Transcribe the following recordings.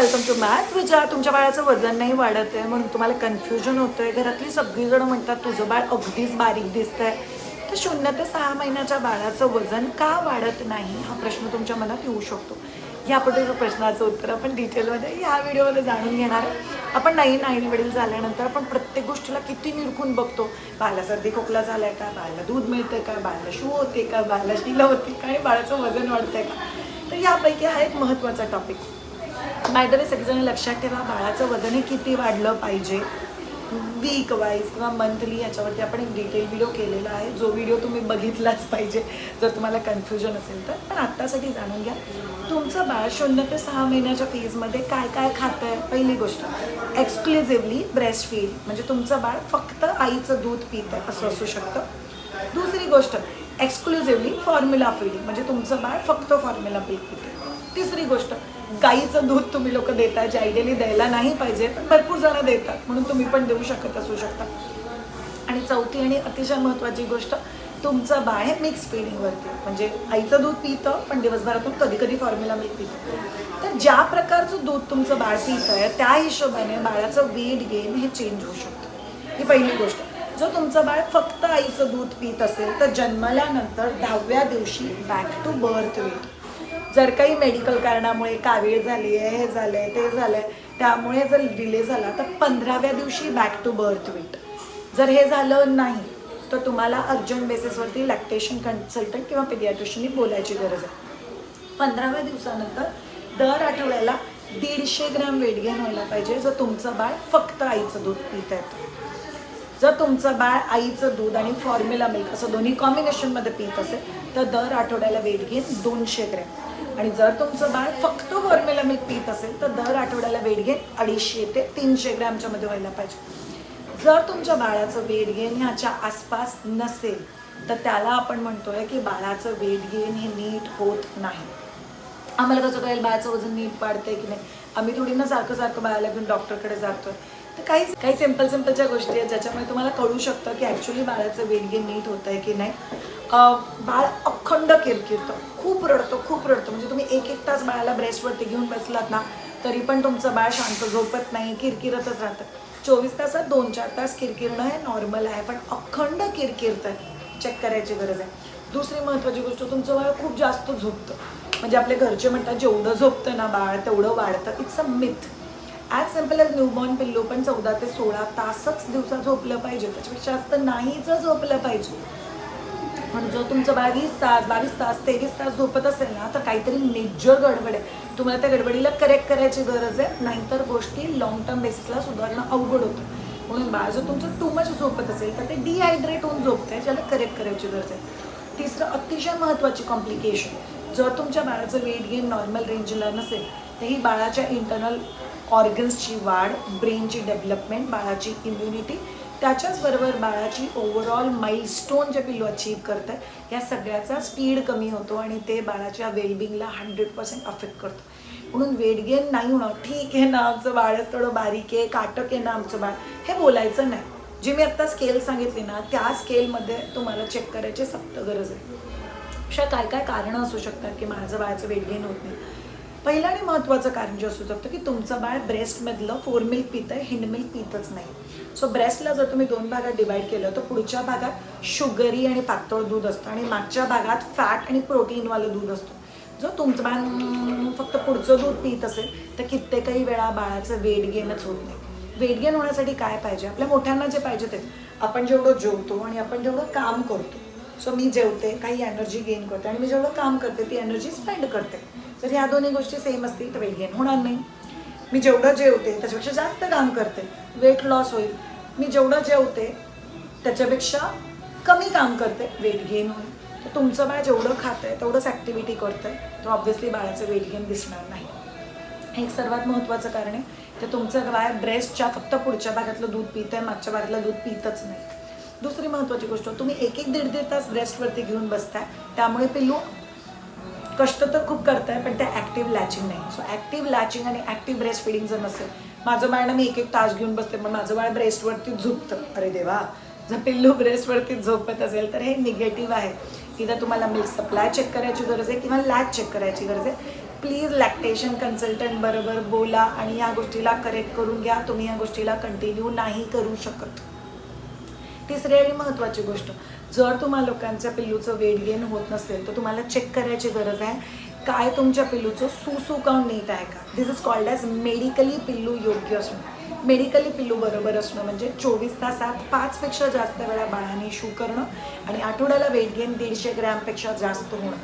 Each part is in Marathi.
वेलकम टू मॅथ विचार तुमच्या बाळाचं वजन नाही वाढत आहे म्हणून तुम्हाला कन्फ्युजन होतं आहे घरातली सगळीजणं म्हणतात तुझं बाळ अगदीच बारीक दिसतंय. तर शून्य ते सहा महिन्याच्या बाळाचं वजन का वाढत नाही हा प्रश्न तुमच्या मनात येऊ शकतो. या पद्धतीचं प्रश्नाचं उत्तर आपण डिटेलमध्ये ह्या व्हिडिओमध्ये जाणून घेणार आहे. आपण नाही नाही वडील झाल्यानंतर आपण प्रत्येक गोष्टीला किती निरखून बघतो. बाळाला सर्दी खोकला झालाय का? बाळाला दूध मिळतं का? बाळाला शू होते का? बाळाला शिला होते का? आणि बाळाचं वजन वाढतंय का? तर यापैकी हा एक महत्त्वाचा टॉपिक बायदवे सगळेजण लक्षात ठेवा बाळाचं वजनही किती वाढलं पाहिजे. वीक वाईज किंवा मंथली याच्यावरती आपण एक डिटेल व्हिडिओ केलेला आहे. जो व्हिडिओ तुम्ही बघितलाच पाहिजे जर तुम्हाला कन्फ्युजन असेल तर. पण आत्तासाठी जाणून घ्या. तुमचं बाळ शून्य ते सहा महिन्याच्या फेजमध्ये काय काय खातं आहे पहिली गोष्ट एक्सक्लुझिव्हली ब्रेस्ट फीड म्हणजे तुमचं बाळ फक्त आईचं दूध पित आहे असं असू शकतं. दुसरी गोष्ट एक्सक्लुझिव्हली फॉर्म्युला फीडिंग म्हणजे तुमचं बाळ फक्त फॉर्म्युला मिल्क पितं तिसरी गोष्ट गाईचं दूध तुम्ही लोक देता जे आयडियली द्यायला नाही पाहिजे पण भरपूर जण देतात म्हणून तुम्ही पण देऊ शकत असू शकता. आणि चौथी आणि अतिशय महत्त्वाची गोष्ट तुमचं बाळ हे मिक्स फिडिंगवरती म्हणजे आईचं दूध पितं पण दिवसभरातून कधी कधी फॉर्म्युला मिल्क पितं. तर ज्या प्रकारचं दूध तुमचं बाळ पित आहे त्या हिशोबाने बाळाचं वेट गेन हे चेंज होऊ शकतं. ही पहिली गोष्ट. जो तुमचं बाळ फक्त आईचं दूध पित असेल तर जन्मल्यानंतर दहाव्या दिवशी बॅक टू बर्थ वेट जर काही मेडिकल कारणामुळे कावीळ झाली आहे हे झालं आहे ते झालं आहे त्यामुळे जर डिले झाला तर पंधराव्या दिवशी बॅक टू बर्थ वेट जर हे झालं नाही तर तुम्हाला अर्जंट बेसिसवरती लॅक्टेशन कन्सल्टंट किंवा पेडियाट्रिशननी बोलायची गरज आहे. पंधराव्या दिवसानंतर दर आठवड्याला दीडशे ग्रॅम वेट गेन व्हायला पाहिजे जर तुमचं बाळ फक्त आईचं दूध पित आहे. जर तुमचं बाळ आईचं दूध आणि फॉर्म्युला मिल्क असं दोन्ही कॉम्बिनेशनमध्ये पित असेल तर दर आठवड्याला वेट गेन दोनशे ग्रॅम. आणि जर तुमचं बाळ फक्त फॉर्म्युला मिल्क पित असेल तर दर आठवड्याला वेट गेन अडीचशे ते तीनशे ग्रॅमच्या मध्ये व्हायला पाहिजे. जर तुमच्या बाळाचं वेट गेन ह्याच्या आसपास नसेल तर त्याला आपण म्हणतोय की बाळाचं वेट गेन हे नीट होत नाही. आम्हाला कसं कळेल बाळाचं वजन नीट वाढतंय की नाही? आम्ही थोडी ना सारखं सारखं बाळाला घेऊन डॉक्टरकडे जातोय. तर काही काही सिंपल सिम्पलच्या गोष्टी आहेत ज्याच्यामुळे तुम्हाला कळू शकतं की ॲक्च्युली बाळाचं वेट गेन नीट होत आहे की नाही. बाळ अखंड किरकिरतं खूप रडतो खूप रडतो. म्हणजे तुम्ही एक एक तास बाळाला ब्रेस्टवरती घेऊन बसलात ना तरी पण तुमचं बाळ शांत झोपत नाही किरकिरतच राहतं. चोवीस तासात दोन चार तास किरकिरणं हे नॉर्मल आहे पण अखंड किरकिरतं चेक करायची गरज आहे. दुसरी महत्त्वाची गोष्ट तुमचं बाळ खूप जास्त झोपतं. म्हणजे आपले घरचे म्हणतात जेवढं झोपतं ना बाळ तेवढं वाढतं. It's a myth as simple as newborn pillow पण चौदा ते सोळा तासच दिवसा झोपलं पाहिजे. त्याच्यापेक्षा जास्त नाहीच झोपलं पाहिजे. पण जर तुमचं बावीस तास बावीस तास तेवीस तास झोपत असेल ना तर काहीतरी मेजर गडबड आहे. तुम्हाला त्या गडबडीला करेक्ट करायची गरज आहे. नाहीतर गोष्टी लॉंग टर्म बेसिसला सुधारणं अवघड होतं. म्हणून बाळ जर तुमचं टू मच झोपत असेल तर ते डिहायड्रेट होऊन झोपतंय ज्याला करेक्ट करायची गरज आहे. तिसरं अतिशय महत्त्वाची कॉम्प्लिकेशन जर तुमच्या बाळाचं वेट गेन नॉर्मल रेंजला नसेल तर ही बाळाच्या इंटरनल ऑर्गन्सची वाढ ब्रेनची डेव्हलपमेंट बाळाची इम्युनिटी त्याच्याचबरोबर बाळाची ओव्हरऑल माइलस्टोन जे पिल्लू अचीव करतं या सगळ्याचा स्पीड कमी होतो आणि ते बाळाच्या वेलबिंगला हंड्रेड पर्सेंट अफेक्ट करतो. म्हणून वेट गेन नाही होणं ठीक आहे ना आमचं बाळच थोडं बारीक आहे काटक आहे ना आमचं बाळ. हे बोलायचं नाही. जे मी आत्ता स्केल सांगितली ना त्या स्केलमध्ये तुम्हाला चेक करायची सक्त गरज आहे. अशा काय काय कारणं असू शकतात की माझं बाळाचं वेट गेन होत नाही? पहिलं आणि महत्त्वाचं कारण जे असू शकतं की तुमचं बाळ ब्रेस्टमधलं फोर मिल्क पितं आहे हिंड मिल्क पितच नाही. सो ब्रेस्टला जर तुम्ही दोन भागात डिवाईड केलं तर पुढच्या भागात शुगरी आणि पातळ दूध असतं आणि मागच्या भागात फॅट आणि प्रोटीनवालं दूध असतं. जर तुमचं बाळ फक्त पुढचं दूध पित असेल तर कित्येकही वेळा बाळाचं वेट गेनच होत नाही. वेट गेन होण्यासाठी काय पाहिजे? आपल्या मोठ्यांना जे पाहिजे ते. आपण जेवढं जेवतो आणि आपण जेवढं काम करतो. सो मी जेवते काही एनर्जी गेन करते आणि मी जेवढं काम करते ती एनर्जी स्पेंड करते. जर ह्या दोन्ही गोष्टी सेम असतील तर वेट गेन होणार नाही. मी जेवढं जेवते त्याच्यापेक्षा जास्त काम करते. वेट लॉस होईल. मी जेवढं जेवते त्याच्यापेक्षा कमी काम करते. वेट गेन होईल. तर तुमचं बाळ जेवढं खातं आहे तेवढंच ॲक्टिव्हिटी करतं आहे तर ऑब्व्हियसली बाळाचं वेट गेन दिसणार नाही. हे एक सर्वात महत्त्वाचं कारण आहे. तर तुमचं बाळ ब्रेस्टच्या फक्त पुढच्या भागातलं दूध पितं आहे मागच्या भागातलं दूध पितच नाही. दुसरी महत्त्वाची गोष्ट तुम्ही एक एक दीड दीड तास ब्रेस्टवरती घेऊन बसताय. त्यामुळे पिल्लू कष्ट तर खूप करताय पण ते ॲक्टिव्ह लॅचिंग नाही. सो ॲक्टिव्ह लॅचिंग आणि ॲक्टिव्ह ब्रेस्ट फिडिंग जर नसेल माझं बाळ ना मी एक एक तास घेऊन बसते पण माझं बाळ ब्रेस्टवरती झोपतं अरे देवा जर पिल्लू ब्रेस्टवरती झोपत असेल तर हे निगेटिव्ह आहे. इथं तुम्हाला मिल्क सप्लाय चेक करायची गरज आहे किंवा लॅच चेक करायची गरज आहे. प्लीज लॅक्टेशन कन्सल्टंट बरोबर बोला आणि या गोष्टीला करेक्ट करून घ्या. तुम्ही या गोष्टीला कंटिन्यू नाही करू शकत. तिसरी आणि महत्त्वाची गोष्ट जर तुम्हा लोकांच्या पिल्लूचं वेट गेन होत नसेल तर तुम्हाला चेक करायची गरज आहे. काय तुमच्या पिल्लूचं सुसू काउंट आहे का? This is called as medically पिल्लू योग्य असणं. मेडिकली पिल्लू बरोबर असणं म्हणजे चोवीस तासात पाचपेक्षा जास्त वेळा बाळाने शू करणं आणि आठवड्याला वेट गेन दीडशे ग्रॅमपेक्षा जास्त होणं.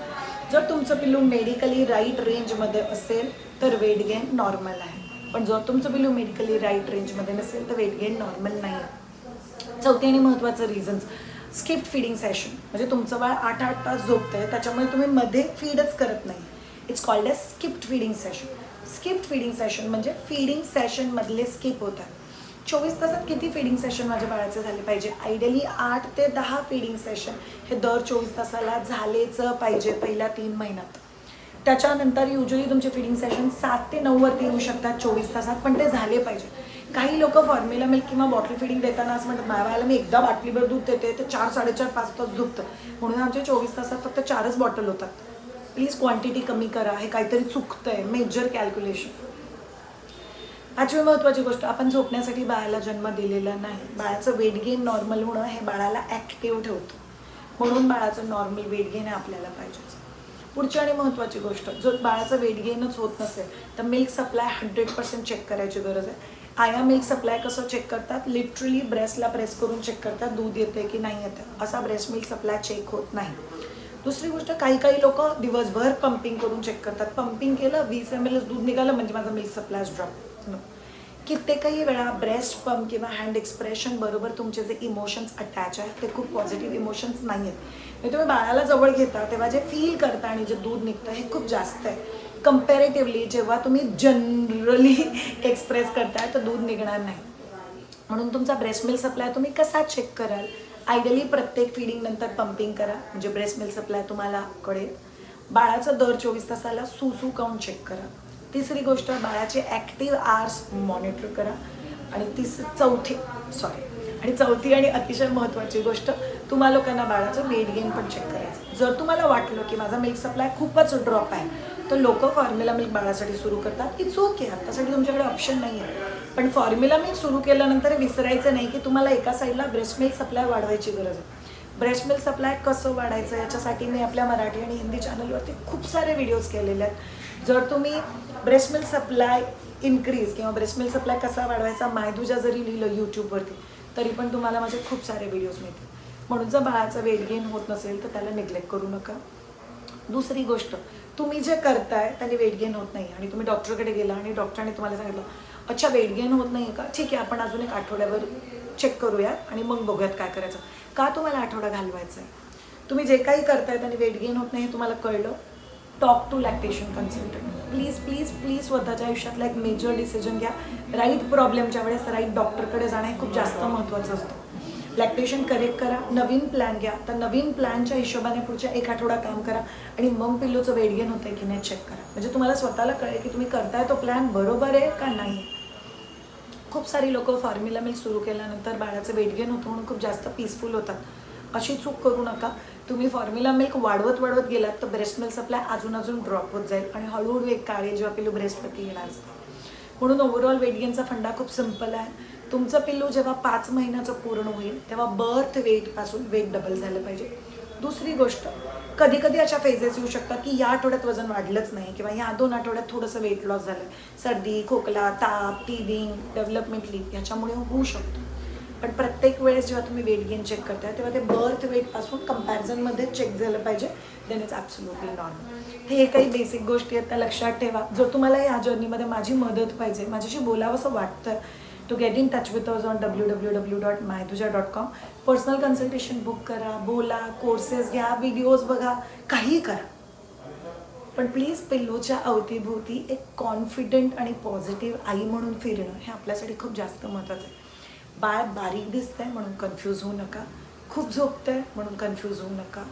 जर तुमचं पिल्लू मेडिकली राईट रेंजमध्ये असेल तर वेट गेन नॉर्मल आहे. पण जर तुमचं पिल्लू मेडिकली राईट रेंजमध्ये नसेल तर वेट गेन नॉर्मल नाही आहे चौथी आणि महत्त्वाचं रिझन्स स्किप फीडिंग सेशन म्हणजे तुमचं बाळ आठ आठ तास झोपतंय त्याच्यामुळे तुम्ही मध्ये फीडच करत नाही. It's called a skipped feeding session skipped feeding session म्हणजे फिडिंग सेशनमधले स्किप होतात. चोवीस तासात किती फिडिंग सेशन माझ्या बाळाचे झाले पाहिजे? आयडियली आठ ते दहा फीडिंग सेशन हे दर चोवीस तासाला झालेच पाहिजे पहिल्या तीन महिन्यात. त्याच्यानंतर युजली तुमचे फीडिंग सेशन सात ते नऊवरती येऊ शकतात चोवीस तासात पण ते झाले पाहिजे. काही लोक फॉर्म्युला मिल्क किंवा बॉटल फिडिंग देताना असं म्हणतात माझ्या मी एकदा बाटलीभर दूध देते तर चार साडेचार पाच तास झुकतं. म्हणून आमचे चोवीस तासात फक्त चारच बॉटल होतात. प्लीज क्वांटिटी कमी करा हे काहीतरी चुकतंय मेजर कॅल्क्युलेशन पाचवी महत्त्वाची गोष्ट आपण झोपण्यासाठी बाळाला जन्म दिलेला नाही. बाळाचं वेट गेन नॉर्मल होणं हे बाळाला ॲक्टिव्ह ठेवतं. म्हणून बाळाचं नॉर्मल वेट गेन आपल्याला पाहिजेच. पुढची आणि महत्त्वाची गोष्ट जर बाळाचं वेट गेनच होत नसेल तर milk supply hundred percent check करायची गरज आहे. आया मिल्क सप्लाय कसं चेक करतात? लिटरली ब्रेस्टला प्रेस करून चेक करतात दूध येते की नाही येतं असा ब्रेस्ट मिल्क सप्लाय चेक होत नाही. दुसरी गोष्ट काही काही लोक दिवसभर पंपिंग करून चेक करतात. पंपिंग केलं वीस एम एलच दूध निघालं म्हणजे माझा मिल्क सप्लाय ड्रॉप नो कित्येकही वेळा ब्रेस्ट पंप किंवा हँड एक्सप्रेशन बरोबर तुमचे जे इमोशन्स अटॅच आहेत ते खूप पॉझिटिव्ह इमोशन्स नाही आहेत म्हणजे तुम्ही बाळाला जवळ घेता तेव्हा जे फील करता आणि जे दूध निघतं हे खूप जास्त आहे. कम्पॅरेटिव्हली जेव्हा तुम्ही जनरली एक्सप्रेस करताय तर दूध निघणार नाही. म्हणून तुमचा ब्रेस्ट मिल्क सप्लाय तुम्ही कसा चेक कराल? आयडियली प्रत्येक फिडिंग नंतर पंपिंग करा. म्हणजे ब्रेस्ट मिल्क सप्लाय तुम्हाला कळेल. बाळाचं दर चोवीस तासाला सुसू काउंट चेक करा? तिसरी गोष्ट बाळाचे ॲक्टिव्ह आर्स मॉनिटर करा. आणि तिस चौथी सॉरी आणि चौथी आणि अतिशय महत्त्वाची गोष्ट तुम्हा लोकांना बाळाचं वेट गेन पण चेक करायचं. जर तुम्हाला वाटलं की माझा मिल्क सप्लाय खूपच ड्रॉप आहे तर लोक फॉर्म्युला मिल्क बाळासाठी सुरू करतात. इट्स ओके आत्तासाठी तुमच्याकडे ऑप्शन नाही आहे पण फॉर्म्युला मिल्क सुरू केल्यानंतर विसरायचं नाही की तुम्हाला एका साईडला ब्रेस्ट मिल्क सप्लाय वाढवायची गरज आहे. ब्रेस्ट मिल्क सप्लाय कसं वाढायचं याच्यासाठी मी आपल्या मराठी आणि हिंदी चॅनलवरती खूप सारे व्हिडिओज केलेले आहेत. जर तुम्ही ब्रेस्ट मिल्क सप्लाय इन्क्रीज किंवा ब्रेस्ट मिल्क सप्लाय कसा वाढवायचा मायदुजा जरी लिहिलं यूट्यूबवरती तरी पण तुम्हाला माझे खूप सारे व्हिडिओज मिळतील. म्हणून जर बाळाचं वेट गेन होत नसेल तर त्याला निग्लेक्ट करू नका. दुसरी गोष्ट तुम्ही जे करताय त्याने वेट गेन होत नाही आणि तुम्ही डॉक्टरकडे गेला आणि डॉक्टरांनी तुम्हाला सांगितलं अच्छा वेट गेन होत नाही का? ठीक आहे आपण अजून एक आठवड्यावर चेक करूयात आणि मग बघूयात काय करायचं. का तुम्हाला आठवडा घालवायचा आहे तुम्ही जे काही करताय त्याने वेट गेन होत नाही हे तुम्हाला कळलं? Talk to lactation consultant please please please स्वतःच्या आयुष्यातला एक मेजर डिसिजन घ्या. राईट प्रॉब्लेमच्या वेळेस राईट डॉक्टरकडे जाणं हे खूप जास्त महत्त्वाचं असतं. लॅक्टेशन करेक्ट करा नवीन प्लॅन घ्या. तर नवीन प्लॅनच्या हिशोबाने पुढच्या एक आठवडा काम करा आणि मग पिल्लूचं वेट गेन होतं की नाही चेक करा. म्हणजे तुम्हाला स्वतःला कळेल की तुम्ही करताय तो प्लॅन बरोबर आहे का नाही खूप सारी लोक फॉर्म्युला मिल्क सुरू केल्यानंतर बाळाचं वेट गेन होतं म्हणून खूप जास्त पीसफुल होतात. अशी चूक करू नका. तुम्ही फॉर्म्युला मिल्क वाढवत वाढवत गेलात तर ब्रेस्ट मिल्क सप्लाय अजून अजून ड्रॉप होत जाईल आणि हळूहळू एक काळे जेव्हा पिलू ब्रेस्टवरती येणार असतं. म्हणून ओव्हरऑल वेट गेनचा फंडा खूप सिंपल आहे. तुमचं पिल्लू जेव्हा पाच महिन्याचं पूर्ण होईल तेव्हा बर्थ वेटपासून वेट डबल झालं पाहिजे. दुसरी गोष्ट कधी कधी अशा फेजेस येऊ शकतात की या आठवड्यात वजन वाढलंच नाही किंवा या दोन आठवड्यात थोडंसं वेट लॉस झालं सर्दी खोकला ताप टीदिंग डेव्हलपमेंट लीक याच्यामुळे होऊ शकतो. पण प्रत्येक वेळेस जेव्हा तुम्ही वेट गेन चेक करताय तेव्हा ते बर्थ वेटपासून कम्पॅरिझनमध्ये चेक झालं पाहिजे. देन इट्स ॲब्सोल्युटली नॉर्मल हे काही बेसिक गोष्टी आहेत त्या लक्षात ठेवा. जर तुम्हाला या जर्नीमध्ये माझी मदत पाहिजे माझ्याशी बोलावंसं वाटतं to get in touch with us on W W W dot मायदुजा dot com personal consultation book करा बोला कोर्सेस घ्या व्हिडिओज बघा काही करा. पण प्लीज पिल्लूच्या अवतीभोवती एक कॉन्फिडंट आणि पॉझिटिव्ह आई म्हणून फिरणं हे आपल्यासाठी खूप जास्त महत्त्वाचं आहे. बाळ बारीक दिसतंय म्हणून कन्फ्यूज होऊ नका. खूप झोपतंय म्हणून कन्फ्यूज होऊ नका.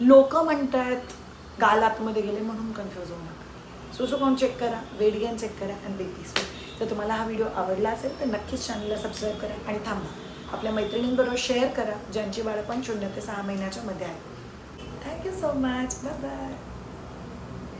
लोक म्हणत आहेत गाल आतमध्ये गेले म्हणून कन्फ्यूज होऊ नका. सो सो कोण चेक करा वेट गेन चेक करा अँड बी पीसफुल तर तुम्हाला हा व्हिडिओ आवडला असेल तर नक्कीच चॅनलला सबस्क्राईब करा आणि थांबा. आपल्या मैत्रिणींबरोबर शेअर करा ज्यांची बाळपण शून्य ते सहा महिन्याच्या मध्ये आहे. Thank you so much bye bye